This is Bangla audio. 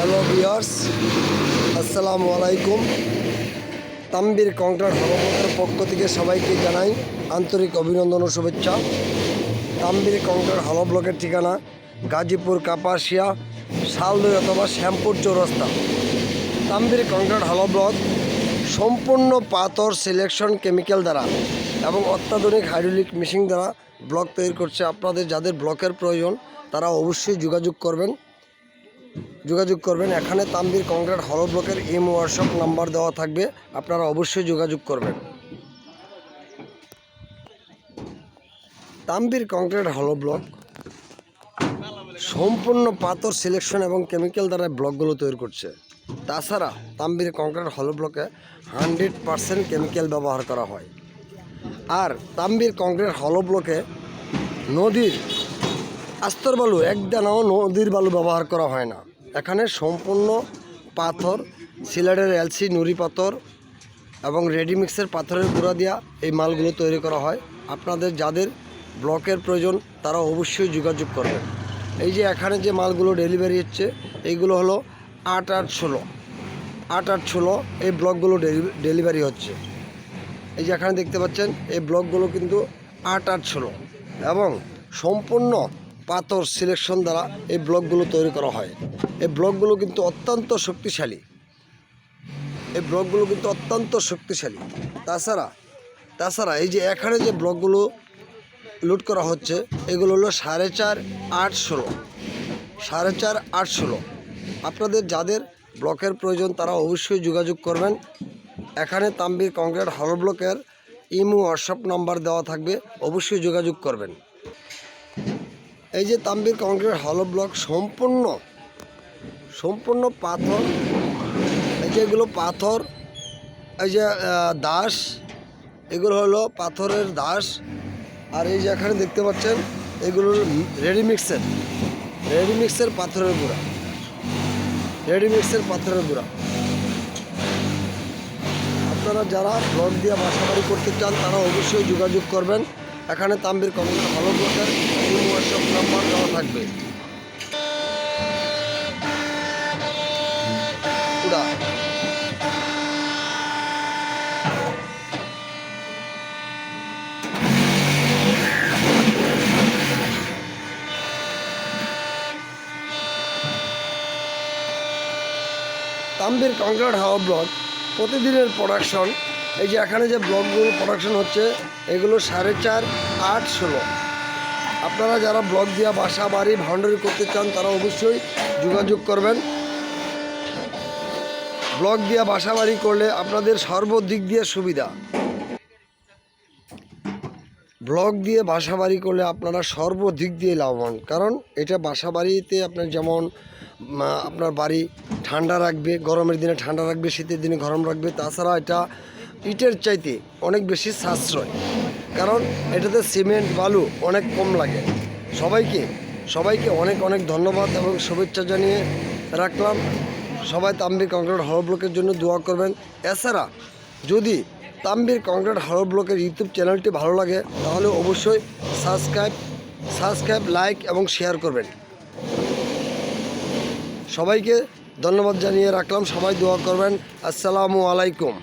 হ্যালো ভিওর্স আসসালামু আলাইকুম। তাম্বির কংক্রিট হলবতের পক্ষ থেকে সবাইকে জানাই আন্তরিক অভিনন্দন ও শুভেচ্ছা। তাম্বির কংক্রিট হল ব্লকের ঠিকানা গাজীপুর, কাপাসিয়া শালদই অথবা Shyampur Chowrasta. Tambir concrete hollow block সম্পূর্ণ পাথর সিলেকশন কেমিক্যাল দ্বারা এবং অত্যাধুনিক হাইড্রোলিক মেশিন দ্বারা ব্লক তৈরি করছে। আপনাদের যাদের ব্লকের প্রয়োজন, তারা অবশ্যই যোগাযোগ করবেন। যোগাযোগ করবেন। এখানে তাম্বির কংক্রিট হল ব্লকের এম ওয়ার্কশপ নাম্বার দেওয়া থাকবে। আপনারা অবশ্যই যোগাযোগ করবেন। তাম্বির কংক্রিট হল ব্লক সম্পূর্ণ পাথর সিলেকশন এবং কেমিক্যাল দ্বারা ব্লকগুলো তৈরি করছে। তাছাড়া তাম্বির কংক্রিট হল ব্লকে হান্ড্রেড পারসেন্ট কেমিক্যাল ব্যবহার করা হয়। আর তাম্বির কংক্রিট হল ব্লকে নদীর আস্তর বালু, একদানাও নদীর বালু ব্যবহার করা হয় না। এখানে সম্পূর্ণ পাথর সিলেটের এলসি, নুড়ি পাথর এবং রেডিমিক্সের পাথরের গুঁড়া দিয়া এই মালগুলো তৈরি করা হয়। আপনাদের যাদের ব্লকের প্রয়োজন, তারা অবশ্যই যোগাযোগ করবেন। এই যে এখানে যে মালগুলো ডেলিভারি হচ্ছে, এইগুলো হলো আট আট ষোলো। আট আট ষোলো এই ব্লকগুলো ডেলিভারি হচ্ছে। এই যে এখানে দেখতে পাচ্ছেন, এই ব্লকগুলো কিন্তু আট আট ষোলো। এবং সম্পূর্ণ পাথর সিলেকশন দ্বারা এই ব্লকগুলো তৈরি করা হয়। এই ব্লকগুলো কিন্তু অত্যন্ত শক্তিশালী। এই ব্লকগুলো কিন্তু অত্যন্ত শক্তিশালী। তাছাড়া তাছাড়া এই যে এখানে যে ব্লকগুলো লুট করা হচ্ছে, এগুলো হলো সাড়ে চার আট ষোলো। সাড়ে চার আট ষোলো। আপনাদের যাদের ব্লকের প্রয়োজন তারা অবশ্যই যোগাযোগ করবেন। এখানে তাম্বির কংক্রিট হল ব্লকের ইমো হোয়াটসঅ্যাপ নাম্বার দেওয়া থাকবে, অবশ্যই যোগাযোগ করবেন। এই যে তাম্বির কংক্রিট হল ব্লক সম্পূর্ণ সম্পূর্ণ পাথর, এই যে এগুলো পাথর, এই যে দাস, এগুলো হলো পাথরের দাস, আর এই যে এখানে দেখতে পাচ্ছেন এগুলো রেডিমিক্সের রেডিমিক্সের পাথরের গুঁড়া রেডিমিক্সের পাথরের গুঁড়া। আপনারা যারা ব্লক দিয়ে বাসা বাড়ি করতে চান, তারা অবশ্যই যোগাযোগ করবেন। এখানে তাম্বির কমিউনিটি হল ব্লকের হোয়াটসঅ্যাপ নাম্বার দেওয়া থাকবে। উড়া। তাম্বির কংক্রিট হাওয়া ব্লক প্রতিদিনের প্রোডাকশন এই যে এখানে যে ব্লকগুলো প্রোডাকশন হচ্ছে, এগুলো সাড়ে চার, আট, ষোলো। আপনারা যারা ব্লক দিয়া বাসা, বাড়ি ভাউন্ডারি করতে চান, তারা অবশ্যই যোগাযোগ করবেন। ব্লক দিয়া বাসা, বাড়ি করলে আপনাদের সর্বদিক দিয়ে সুবিধা। ব্লক দিয়ে বাসা, বাড়ি করলে আপনারা সর্বদিক দিয়ে লাভবান। কারণ এটা বাসা, বাড়িতে আপনার যেমন আপনার বাড়ি ঠান্ডা রাখবে, গরমের দিনে ঠান্ডা রাখবে, শীতের দিনে গরম রাখবে, তাছাড়া এটা ইটের চাইতে অনেক বেশি সাশ্রয়। কারণ এটাতে সিমেন্ট, বালু অনেক কম লাগে। সবাইকে সবাইকে অনেক অনেক ধন্যবাদ এবং শুভেচ্ছা জানিয়ে রাখলাম। সবাই তাম্বির কংক্রিট হল ব্লকের জন্য দোয়া করবেন। এছাড়া যদি তাম্বির কংক্রিট হল ব্লকের ইউটিউব চ্যানেলটি ভালো লাগে, তাহলে অবশ্যই সাবস্ক্রাইব সাবস্ক্রাইব, লাইক এবং শেয়ার করবেন। সবাইকে ধন্যবাদ জানিয়ে রাখলাম। সবাই দোয়া করবেন। আসসালামু আলাইকুম।